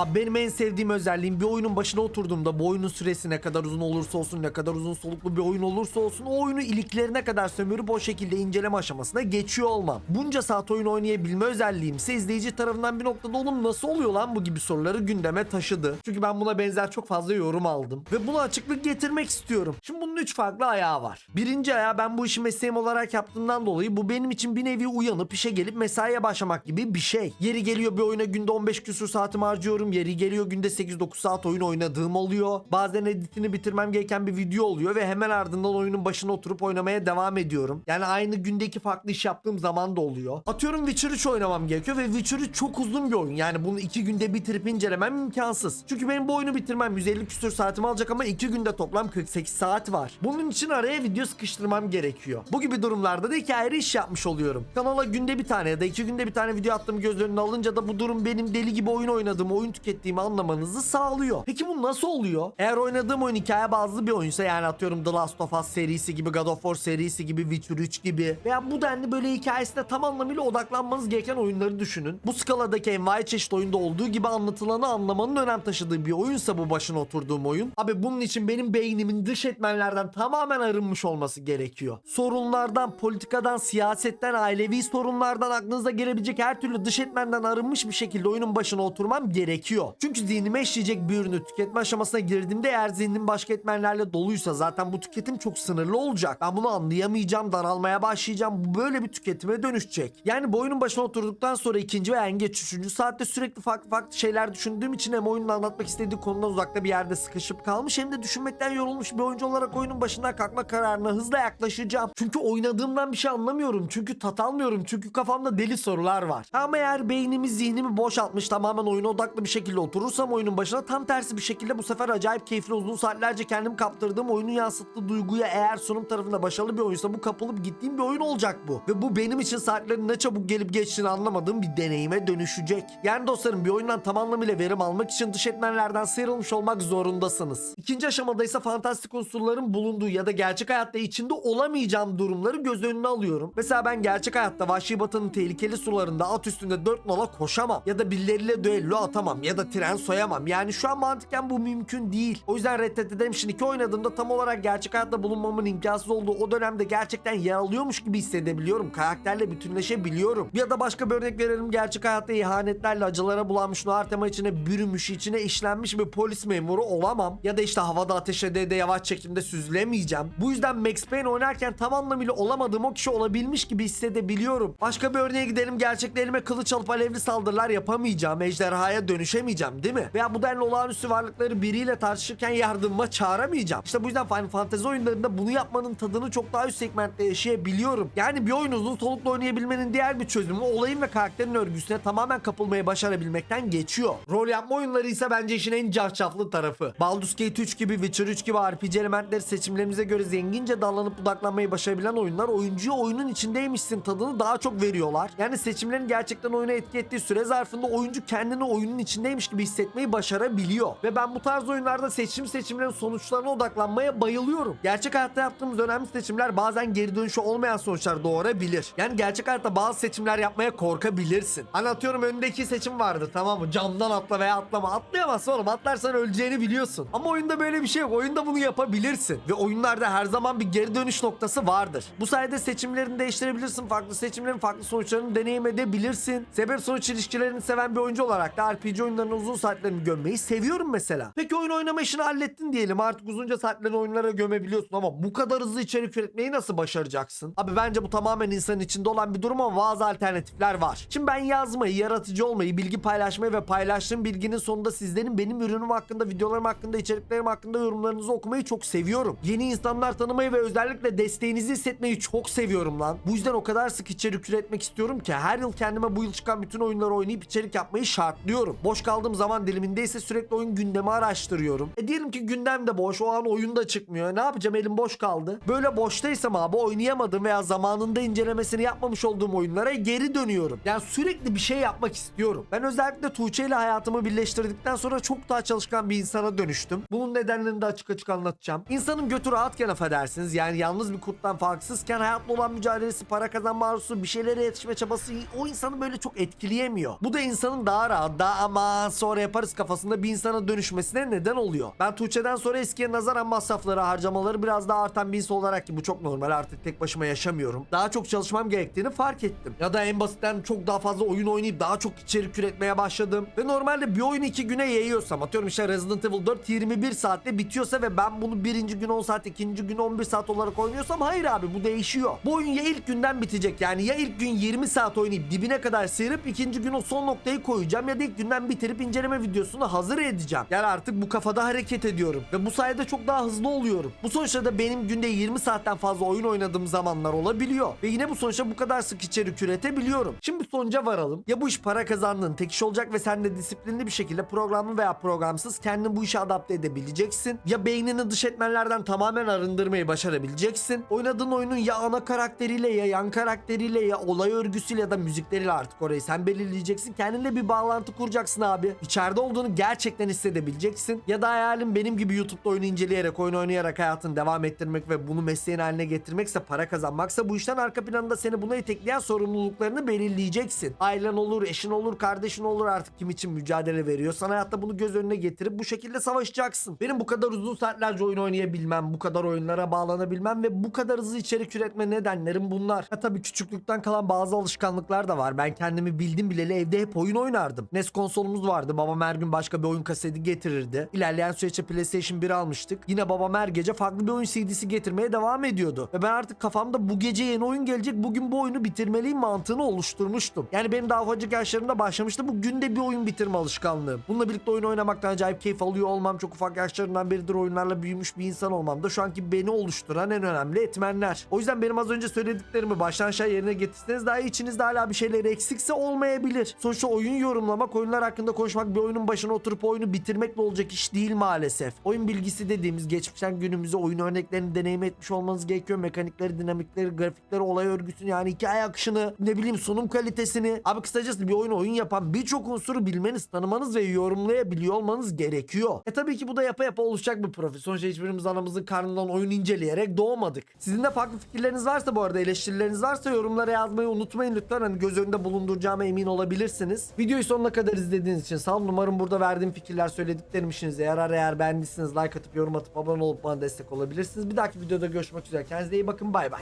Abi benim en sevdiğim özelliğim bir oyunun başına oturduğumda bu oyunun süresi ne kadar uzun olursa olsun ne kadar uzun soluklu bir oyun olursa olsun o oyunu iliklerine kadar sömürüp o şekilde inceleme aşamasına geçiyor olmam. Bunca saat oyun oynayabilme özelliğim ise izleyici tarafından bir noktada oğlum nasıl oluyor lan bu gibi soruları gündeme taşıdı. Çünkü ben buna benzer çok fazla yorum aldım. Ve buna açıklık getirmek istiyorum. Şimdi bunun üç farklı ayağı var. Birinci ayağı ben bu işi mesleğim olarak yaptığımdan dolayı bu benim için bir nevi uyanıp işe gelip mesaiye başlamak gibi bir şey. Yeri geliyor bir oyuna günde 15 küsur saatimi harcıyorum. Yeri geliyor günde 8-9 saat oyun oynadığım oluyor. Bazen editini bitirmem gereken bir video oluyor ve hemen ardından oyunun başına oturup oynamaya devam ediyorum. Yani aynı gündeki farklı iş yaptığım zaman da oluyor. Atıyorum Witcher 3 oynamam gerekiyor ve Witcher 3 çok uzun bir oyun. Yani bunu 2 günde bitirip incelemem imkansız. Çünkü benim bu oyunu bitirmem 150 küsur saatimi alacak ama 2 günde toplam 48 saat var. Bunun için araya video sıkıştırmam gerekiyor. Bu gibi durumlarda da iki ayrı iş yapmış oluyorum. Kanala günde bir tane ya da iki günde bir tane video attığımı göz önüne alınca da bu durum benim deli gibi oyun oynadığımı, oyun tükettiğimi anlamanızı sağlıyor. Peki bu nasıl oluyor? Eğer oynadığım oyun hikaye bazlı bir oyunsa yani atıyorum The Last of Us serisi gibi, God of War serisi gibi, Witcher 3 gibi veya bu denli böyle hikayesine tam anlamıyla odaklanmanız gereken oyunları düşünün. Bu skaladaki envai çeşit oyunda olduğu gibi anlatılanı anlamanın önem taşıdığı bir oyunsa bu başına oturduğum oyun. Abi bunun için benim beynimin dış etmenlerden tamamen arınmış olması gerekiyor. Sorunlardan, politikadan, siyasetten, ailevi sorunlardan aklınıza gelebilecek her türlü dış etmenden arınmış bir şekilde oyunun başına oturmam gerekiyor. Çünkü zihnime işleyecek bir ürünü tüketme aşamasına girdiğimde eğer zihnim başka etmenlerle doluysa zaten bu tüketim çok sınırlı olacak. Ben bunu anlayamayacağım, daralmaya başlayacağım. Bu böyle bir tüketime dönüşecek. Yani bu oyunun başına oturduktan sonra ikinci veya en geç üçüncü saatte sürekli farklı farklı şeyler düşündüğüm için hem oyunun anlatmak istediği konudan uzakta bir yerde sıkışıp kalmış hem de düşünmekten yorulmuş bir oyuncu olarak oyunun başından kalkma kararına hızla yaklaşacağım. Çünkü oynadığımdan bir şey anlamıyorum. Çünkü tat almıyorum. Çünkü kafamda deli sorular var. Ama eğer beynimi zihnimi boşaltmış tamamen oyuna odaklı bir şekilde oturursam oyunun başına tam tersi bir şekilde bu sefer acayip keyifli uzun saatlerce kendim kaptırdığım oyunun yansıttığı duyguya eğer sunum tarafında başarılı bir oyunsa bu kapılıp gittiğim bir oyun olacak bu. Ve bu benim için saatlerin ne çabuk gelip geçtiğini anlamadığım bir deneyime dönüşecek. Yani dostlarım bir oyundan tam anlamıyla verim almak için dış etmenlerden sıyrılmış olmak zorundasınız. İkinci aşamada ise fantastik unsurların bulunduğu ya da gerçek hayatta içinde olamayacağım durumları göz önüne alıyorum. Mesela ben gerçek hayatta Vahşi Batı'nın tehlikeli sularında at üstünde dört nala koşamam. Ya da birileriyle düello atamam ya da tren soyamam. Yani şu an mantıken bu mümkün değil. O yüzden Red Dead Redemption 2 oynadığımda tam olarak gerçek hayatta bulunmamın imkansız olduğu o dönemde gerçekten yer alıyormuş gibi hissedebiliyorum. Karakterle bütünleşebiliyorum. Ya da başka bir örnek verelim. Gerçek hayatta ihanetlerle acılara bulanmış noir içine bürümüş, içine işlenmiş bir polis memuru olamam. Ya da işte havada ateş ede de yavaş çekimde süzülemeyeceğim. Bu yüzden Max Payne oynarken tam anlamıyla olamadığım o kişi olabilmiş gibi hissedebiliyorum. Başka bir örneğe gidelim. Gerçekte elime kılıç alıp alevli saldırılar yapamayacağım. Ejderhaya dönüşemeyeceğim değil mi? Veya bu denli olağanüstü varlıkları biriyle tartışırken yardımıma çağıramayacağım. İşte bu yüzden Final Fantasy oyunlarında bunu yapmanın tadını çok daha üst segmentte yaşayabiliyorum. Yani bir oyunu uzun soluklu oynayabilmenin diğer bir çözümü olayın ve karakterin örgüsüne tamamen kapılmayı başarabilmekten geçiyor. Rol yapma oyunları ise bence işin en cafcaflı tarafı. Baldur's Gate 3 gibi, Witcher 3 gibi RPG elementleri seçimlerimize göre zengince dallanıp budaklanmayı başarabilen oyunlar oyuncuya oyunun içindeymişsin tadını daha çok veriyorlar. Yani seçimlerin gerçekten oyuna etki ettiği süre zarfında oyuncu kendini oyunun içindeymiş gibi hissetmeyi başarabiliyor. Ve ben bu tarz oyunlarda seçim seçimlerin sonuçlarına odaklanmaya bayılıyorum. Gerçek hayatta yaptığımız önemli seçimler bazen geri dönüşü olmayan sonuçlar doğurabilir. Yani gerçek hayatta bazı seçimler yapmaya korkabilirsin. Hani atıyorum önündeki seçim vardı tamam mı? Camdan atla veya atlama. Atlayamazsın oğlum. Atlarsan öleceğini biliyorsun. Ama oyunda böyle bir şey yok. Oyunda bunu yapabilirsin. Ve oyunlarda her zaman bir geri dönüş noktası vardır. Bu sayede seçimlerini değiştirebilirsin. Farklı seçimlerin farklı sonuçlarını deneyim edebilirsin. Sebep sonuç ilişkilerini seven bir oyuncu olarak da RPG oyunlarının uzun saatlerini gömmeyi seviyorum mesela. Peki oyun oynama işini hallettin diyelim. Artık uzunca saatlerini oyunlara gömebiliyorsun ama bu kadar hızlı içerik üretmeyi nasıl başaracaksın? Abi bence bu tamamen insanın içinde olan bir durum ama bazı alternatifler var. Şimdi ben yazmayı, yaratıcı olmayı, bilgi paylaşmayı ve paylaştığım bilginin sonunda sizlerin benim ürünüm hakkında, videolarım hakkında, içeriklerim hakkında yorumlarınızı okumayı çok seviyorum. Yeni insanlar tanımayı ve özellikle desteğinizi hissetmeyi çok seviyorum lan. Bu yüzden o kadar sık içerik üretmek istiyorum ki her yıl kendime bu yıl çıkan bütün oyunları oynayıp içerik yapmayı şartlıyorum. Boş kaldığım zaman diliminde ise sürekli oyun gündemi araştırıyorum. E diyelim ki gündem de boş, o an oyun da çıkmıyor. Ne yapacağım elim boş kaldı. Böyle boştaysam abi oynayamadığım veya zamanında incelemesini yapmamış olduğum oyunlara geri dönüyorum. Yani sürekli bir şey yapmak istiyorum. Ben özellikle Tuğçe ile hayatımı birleştirdikten sonra çok daha çalışkan bir insana dönüştüm. Bunun nedenlerini de açık açık anlatacağım. İnsanın götü rahatken affedersiniz yani yalnız bir kurttan farksızken hayatla olan mücadelesi, para kazanma arzusu, bir şeylere yetişme çabası o insanı böyle çok etkileyemiyor. Bu da insanın daha rahat, daha ama sonra yaparız kafasında bir insana dönüşmesine neden oluyor. Ben Tuğçe'den sonra eskiye nazaran masrafları harcamaları biraz daha artan bir insan olarak ki bu çok normal artık tek başıma yaşamıyorum. Daha çok çalışmam gerektiğini fark ettim. Ya da en basitten çok daha fazla oyun oynayıp daha çok içerik üretmeye başladım. Ve normalde bir oyunu iki güne yayıyorsam atıyorum işte Resident Evil 4 21 saatte bitiyorsa ve ben bunu birinci gün 10 saat ikinci gün 11 saat olarak oynuyorsam hayır abi bu değişiyor. Bu oyun ya ilk günden bitecek yani ya ilk gün 20 saat oynayıp dibine kadar sıyırıp ikinci gün o son noktayı koyacağım ya da ilk günden bitirip inceleme videosunu hazır edeceğim. Yani artık bu kafada hareket ediyorum ve bu sayede çok daha hızlı oluyorum. Bu sonuçta da benim günde 20 saatten fazla oyun oynadığım zamanlar olabiliyor ve yine bu sonuçta bu kadar sık içerik üretebiliyorum. Şimdi sonuca varalım. Ya bu iş para kazandığın tek iş olacak ve sen de disiplinli bir şekilde programlı veya programsız kendini bu işe adapte edebileceksin. Ya beynini dış etmenlerden tamamen arındırmayı başarabileceksin. Oynadığın oyunun ya ana karakteriyle ya yan karakteriyle ya olay örgüsüyle ya da müzikleriyle artık orayı sen belirleyeceksin. Kendinle bir bağlantı kuracaksın abi. İçeride olduğunu gerçekten hissedebileceksin. Ya da hayalin benim gibi YouTube'da oyunu inceleyerek, oyun oynayarak hayatını devam ettirmek ve bunu mesleğin haline getirmekse, para kazanmaksa bu işten arka planında seni buna itekleyen sorumluluklarını belirleyeceksin. Ailen olur, eşin olur, kardeşin olur artık kim için mücadele veriyorsan hayatta bunu göz önüne getirip bu şekilde savaşacaksın. Benim bu kadar uzun saatlerce oyun oynayabilmem, bu kadar oyunlara bağlanabilmem ve bu kadar hızlı içerik üretme nedenlerim bunlar. Ha tabii küçüklükten kalan bazı alışkanlıklar da var. Ben kendimi bildim bileli evde hep oyun oynardım. NES konsolumuz vardı. Babam her gün başka bir oyun kaseti getirirdi. İlerleyen süreçte PlayStation 1 almıştık. Yine babam her gece farklı bir oyun CD'si getirmeye devam ediyordu. Ve ben artık kafamda bu gece yeni oyun gelecek. Bugün bu oyunu bitirmeliyim mantığını oluşturmuştum. Yani benim daha ufacık yaşlarımda başlamıştı. Bu günde bir oyun bitirme alışkanlığım. Bununla birlikte oyun oynamaktan acayip keyif alıyor olmam. Çok ufak yaşlarımdan beridir oyunlarla büyümüş bir insan olmam da şu anki beni oluşturan en önemli etmenler. O yüzden benim az önce söylediklerimi baştan aşağı yerine getirseniz daha içinizde hala bir şeyler eksikse olmayabilir. Sonuçta oyun yorumlamak, oyunlar hakkında konuşmak bir oyunun başına oturup oyunu bitirmekle olacak iş değil maalesef. Oyun bilgisi dediğimiz geçmişten günümüze oyun örneklerini deneyim etmiş olmanız gerekiyor. Mekanikleri, dinamikleri, grafikleri, olay örgüsünü yani hikaye akışını, ne bileyim sunum kalitesini. Abi kısacası bir oyunu oyun yapan birçok unsuru bilmeniz, tanımanız ve yorumlayabiliyor olmanız gerekiyor. E tabii ki bu da yapa yapa oluşacak bir profil. Sonuçta hiçbirimiz anamızın karnından oyun inceleyerek doğmadık. Sizin de farklı fikirleriniz varsa bu arada eleştirileriniz varsa yorumlara yazmayı unutmayın lütfen. Hani göz önünde bulunduracağıma emin olabilirsiniz. Videoyu sonuna kadar izlediğiniz için sağ olun. Umarım burada verdiğim fikirler söylediklerim işinize yarar. Eğer beğendiyseniz like atıp yorum atıp abone olup bana destek olabilirsiniz. Bir dahaki videoda görüşmek üzere. Kendinize iyi bakın. Bay bay.